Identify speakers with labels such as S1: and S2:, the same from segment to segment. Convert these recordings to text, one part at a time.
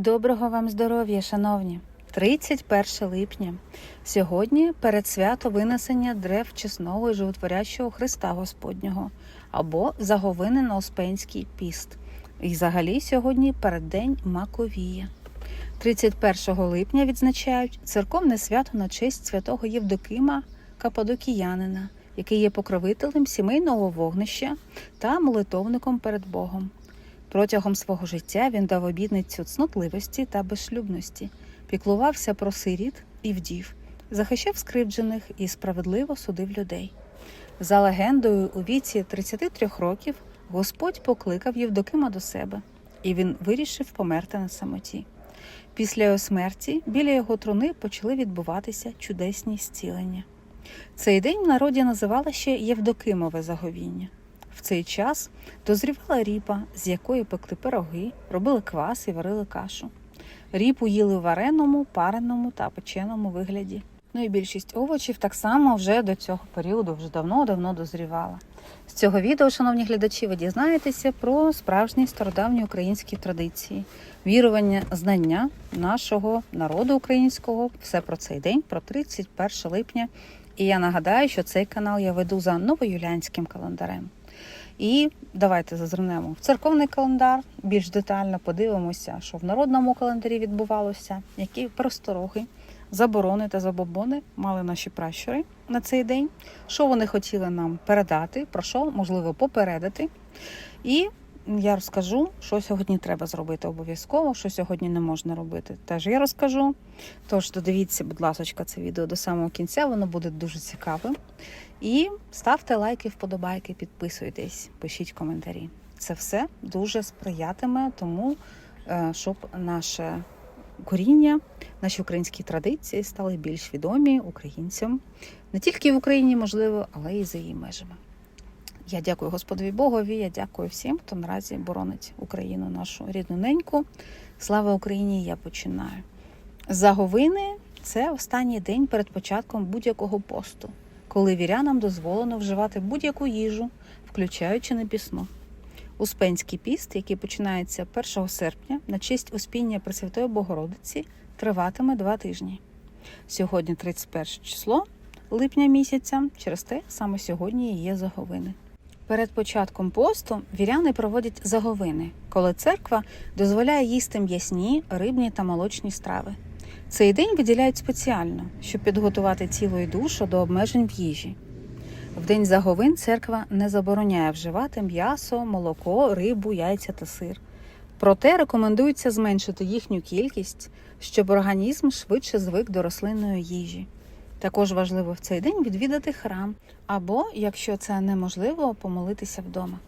S1: Доброго вам здоров'я, шановні! 31 липня. Сьогодні перед свято винесення древ чесного і животворящого Христа Господнього або заговини на Успенський піст. І взагалі сьогодні переддень Маковія. 31 липня відзначають церковне свято на честь святого Євдокима Кападокіянина, який є покровителем сімейного вогнища та молитовником перед Богом. Протягом свого життя він дав обідницю цнотливості та безшлюбності, піклувався про сиріт і вдів, захищав скривджених і справедливо судив людей. За легендою, у віці 33 років Господь покликав Євдокима до себе, і він вирішив померти на самоті. Після його смерті біля його труни почали відбуватися чудесні зцілення. Цей день в народі називали ще Євдокимове заговіння. В цей час дозрівала ріпа, з якої пекли пироги, робили квас і варили кашу. Ріпу їли в вареному, пареному та печеному вигляді. Ну і більшість овочів так само вже до цього періоду вже давно-давно дозрівала. З цього відео, шановні глядачі, ви дізнаєтеся про справжні стародавні українські традиції, вірування, знання нашого народу українського, все про цей день, про 31 липня. І я нагадаю, що цей канал я веду за новоюлянським календарем. І давайте зазирнемо в церковний календар, більш детально подивимося, що в народному календарі відбувалося, які простороги, заборони та забобони мали наші пращури на цей день, що вони хотіли нам передати, про що можливо попередити. І я розкажу, що сьогодні треба зробити обов'язково, що сьогодні не можна робити. Теж я розкажу. Тож додивіться, будь ласка, це відео до самого кінця, воно буде дуже цікавим. І ставте лайки, вподобайки, підписуйтесь, пишіть коментарі. Це все дуже сприятиме тому, е, щоб наше коріння, наші українські традиції стали більш відомі українцям не тільки в Україні, можливо, але й за її межами. Я дякую Господові Богові. Я дякую всім, хто наразі боронить Україну, нашу рідну неньку. Слава Україні! Я починаю. Заговини це останній день перед початком будь-якого посту, коли вірянам дозволено вживати будь-яку їжу, включаючи непісну. Успенський піст, який починається 1 серпня на честь Успіння Пресвятої Богородиці, триватиме два тижні. Сьогодні 31 число липня місяця, через те саме сьогодні є заговини. Перед початком посту віряни проводять заговини, коли церква дозволяє їсти м'ясні, рибні та молочні страви. Цей день виділяють спеціально, щоб підготувати тіло і душу до обмежень в їжі. В день заговин церква не забороняє вживати м'ясо, молоко, рибу, яйця та сир. Проте рекомендується зменшити їхню кількість, щоб організм швидше звик до рослинної їжі. Також важливо в цей день відвідати храм або, якщо це неможливо, помолитися вдома.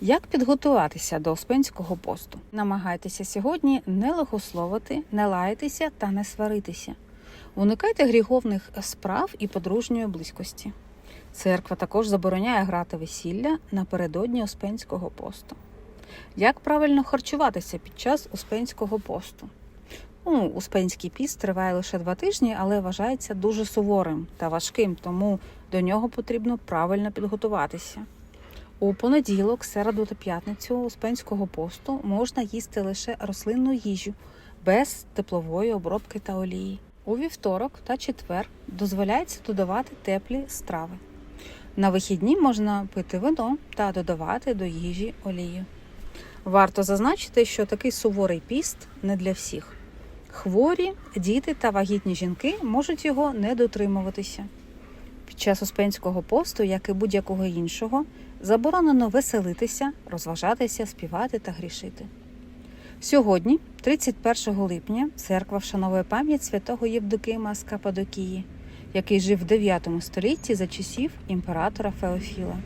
S1: Як підготуватися до Успенського посту? Намагайтеся сьогодні не лихословити, не лаятися та не сваритися. Уникайте гріховних справ і подружньої близькості. Церква також забороняє грати весілля напередодні Успенського посту. Як правильно харчуватися під час Успенського посту? Ну, Успенський піст триває лише два тижні, але вважається дуже суворим та важким, тому до нього потрібно правильно підготуватися. У понеділок, середу та п'ятницю Успенського посту можна їсти лише рослинну їжу без теплової обробки та олії. У вівторок та четвер дозволяється додавати теплі страви. На вихідні можна пити вино та додавати до їжі олію. Варто зазначити, що такий суворий піст не для всіх. Хворі, діти та вагітні жінки можуть його не дотримуватися. Під час успенського посту, як і будь-якого іншого, заборонено веселитися, розважатися, співати та грішити. Сьогодні, 31 липня, церква вшановує пам'ять святого Євдокима з Кападокії, який жив в 9 столітті за часів імператора Феофіла.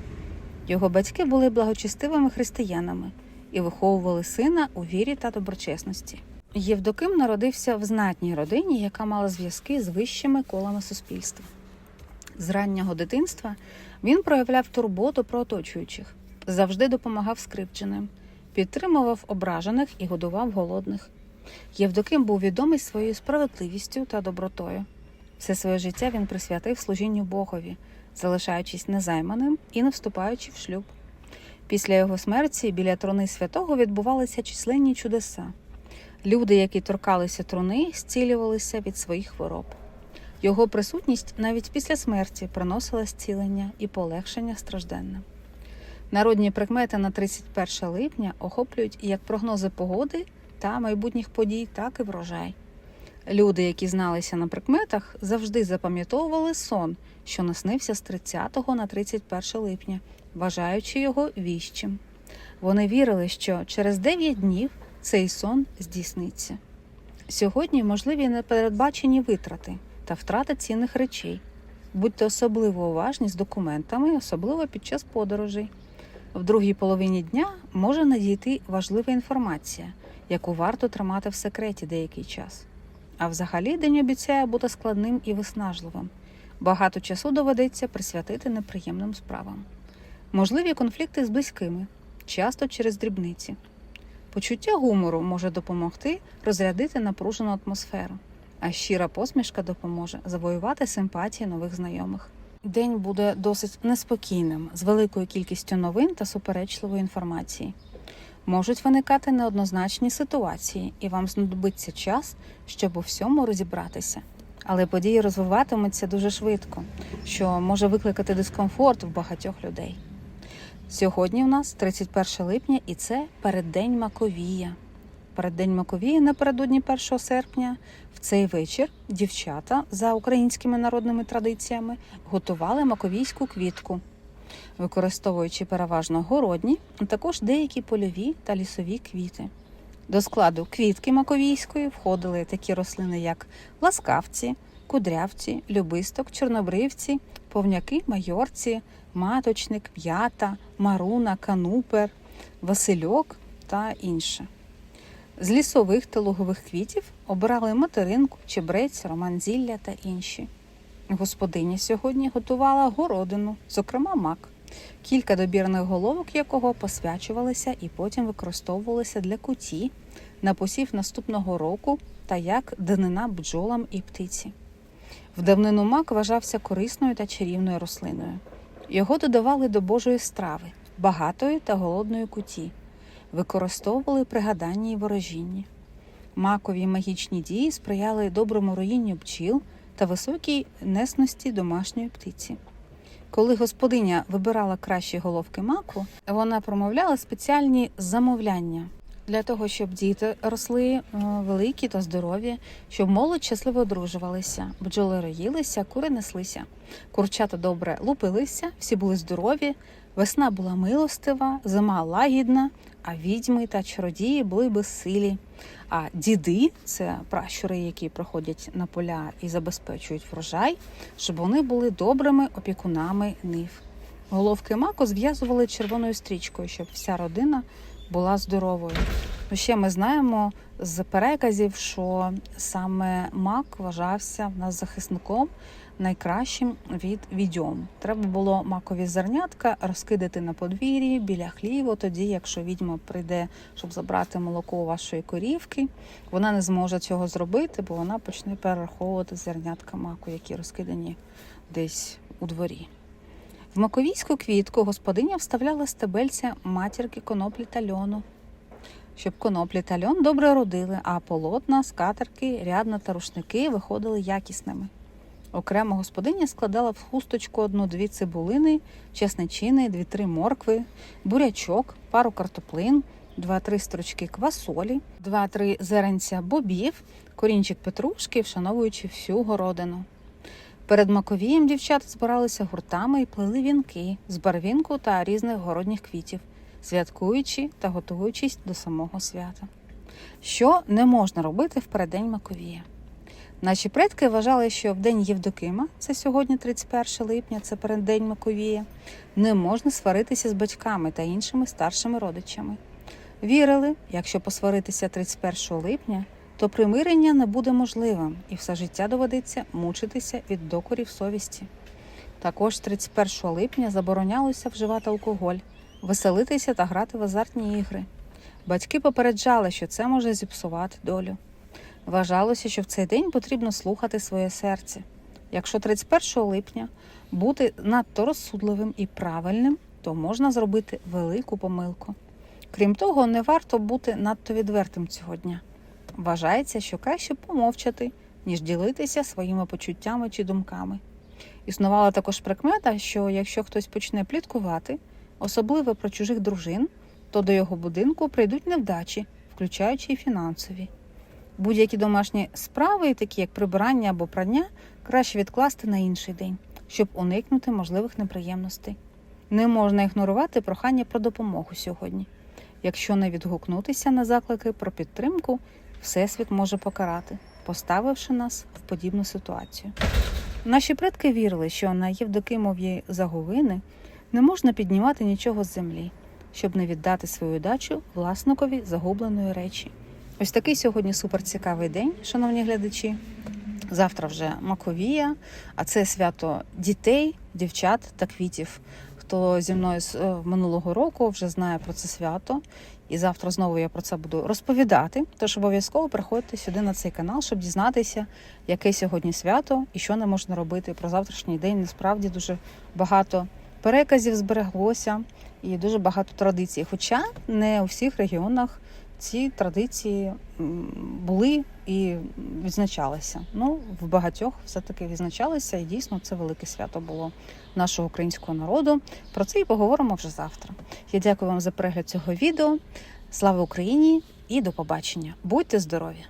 S1: Його батьки були благочестивими християнами і виховували сина у вірі та доброчесності. Євдоким народився в знатній родині, яка мала зв'язки з вищими колами суспільства. З раннього дитинства він проявляв турботу про оточуючих, завжди допомагав скривдженим, підтримував ображених і годував голодних. Євдоким був відомий своєю справедливістю та добротою. Все своє життя він присвятив служінню Богові, залишаючись незайманим і не вступаючи в шлюб. Після його смерті біля трони святого відбувалися численні чудеса. Люди, які торкалися труни, зцілювалися від своїх хвороб. Його присутність навіть після смерті приносила зцілення і полегшення стражденним. Народні прикмети на 31 липня охоплюють як прогнози погоди та майбутніх подій, так і врожай. Люди, які зналися на прикметах, завжди запам'ятовували сон, що наснився з 30 на 31 липня, вважаючи його віщим. Вони вірили, що через 9 днів цей сон здійсниться. Сьогодні можливі непередбачені витрати та втрата цінних речей. Будьте особливо уважні з документами, особливо під час подорожей. В другій половині дня може надійти важлива інформація, яку варто тримати в секреті деякий час. А взагалі день обіцяє бути складним і виснажливим. Багато часу доведеться присвятити неприємним справам. Можливі конфлікти з близькими, часто через дрібниці. Почуття гумору може допомогти розрядити напружену атмосферу, а щира посмішка допоможе завоювати симпатії нових знайомих. День буде досить неспокійним, з великою кількістю новин та суперечливої інформації. Можуть виникати неоднозначні ситуації, і вам знадобиться час, щоб у всьому розібратися. Але події розвиватимуться дуже швидко, що може викликати дискомфорт в багатьох людей. Сьогодні у нас 31 липня, і це переддень Маковія. Переддень Маковія напередодні 1 серпня. В цей вечір дівчата за українськими народними традиціями готували маковійську квітку, використовуючи переважно городні, а також деякі польові та лісові квіти. До складу квітки маковійської входили такі рослини, як ласкавці, кудрявці, любисток, чорнобривці, повняки, майорці, маточник, п'ята, маруна, канупер, васильок та інше. З лісових та лугових квітів обирали материнку, чебрець, романзілля та інші. Господиня сьогодні готувала городину, зокрема мак, кілька добірних головок якого посвячувалися і потім використовувалися для куті на посів наступного року та як данина бджолам і птиці. В давнину мак вважався корисною та чарівною рослиною. Його додавали до Божої страви, багатої та голодної куті, використовували при гаданні і ворожінні. Макові магічні дії сприяли доброму роїнню бджіл та високій несності домашньої птиці. Коли господиня вибирала кращі головки маку, вона промовляла спеціальні замовляння для того, щоб діти росли е, великі та здорові, щоб молодь щасливо одружувалися, бджоли роїлися, кури неслися, курчата добре лупилися, всі були здорові, весна була милостива, зима лагідна, а відьми та чародії були безсилі. А діди це пращури, які проходять на поля і забезпечують врожай, щоб вони були добрими опікунами нив. Головки маку зв'язували червоною стрічкою, щоб вся родина була здоровою. Ну, Ще ми знаємо з переказів, що саме мак вважався в нас захисником найкращим від відьом. Треба було макові зернятка розкидати на подвір'ї біля хліву. Тоді, якщо відьма прийде, щоб забрати молоко вашої корівки, вона не зможе цього зробити, бо вона почне перераховувати зернятка маку, які розкидані десь у дворі. В маковійську квітку господиня вставляла стебельця матірки коноплі та льону, щоб коноплі та льон добре родили, а полотна, скатерки, рядна та рушники виходили якісними. Окремо господиня складала в хусточку одну-дві цибулини, чесничини, дві-три моркви, бурячок, пару картоплин, два-три стручки квасолі, два-три зеренця бобів, корінчик петрушки, вшановуючи всю городину. Перед Маковієм дівчата збиралися гуртами і плели вінки з барвінку та різних городніх квітів, святкуючи та готуючись до самого свята. Що не можна робити в переддень Маковія? Наші предки вважали, що в день Євдокима, це сьогодні 31 липня, це переддень Маковія, не можна сваритися з батьками та іншими старшими родичами. Вірили, якщо посваритися 31 липня, то примирення не буде можливим і все життя доведеться мучитися від докорів совісті. Також 31 липня заборонялося вживати алкоголь, веселитися та грати в азартні ігри. Батьки попереджали, що це може зіпсувати долю. Вважалося, що в цей день потрібно слухати своє серце. Якщо 31 липня бути надто розсудливим і правильним, то можна зробити велику помилку. Крім того, не варто бути надто відвертим цього дня. Вважається, що краще помовчати, ніж ділитися своїми почуттями чи думками. Існувала також прикмета, що якщо хтось почне пліткувати, особливо про чужих дружин, то до його будинку прийдуть невдачі, включаючи й фінансові. Будь-які домашні справи, такі як прибирання або прання, краще відкласти на інший день, щоб уникнути можливих неприємностей. Не можна ігнорувати прохання про допомогу сьогодні. Якщо не відгукнутися на заклики про підтримку, Всесвіт може покарати, поставивши нас в подібну ситуацію. Наші предки вірили, що на Євдокимові заговини не можна піднімати нічого з землі, щоб не віддати свою дачу власникові загубленої речі. Ось такий сьогодні суперцікавий день, шановні глядачі. Завтра вже Маковія, а це свято дітей, дівчат та квітів. Хто зі мною з е, минулого року вже знає про це свято, і завтра знову я про це буду розповідати. Тож обов'язково приходьте сюди на цей канал, щоб дізнатися, яке сьогодні свято і що не можна робити про завтрашній день. Насправді дуже багато переказів збереглося і дуже багато традицій. Хоча не у всіх регіонах ці традиції були і відзначалися. Ну, в багатьох все-таки відзначалися, і дійсно це велике свято було нашого українського народу. Про це і поговоримо вже завтра. Я дякую вам за перегляд цього відео. Слава Україні і до побачення! Будьте здорові!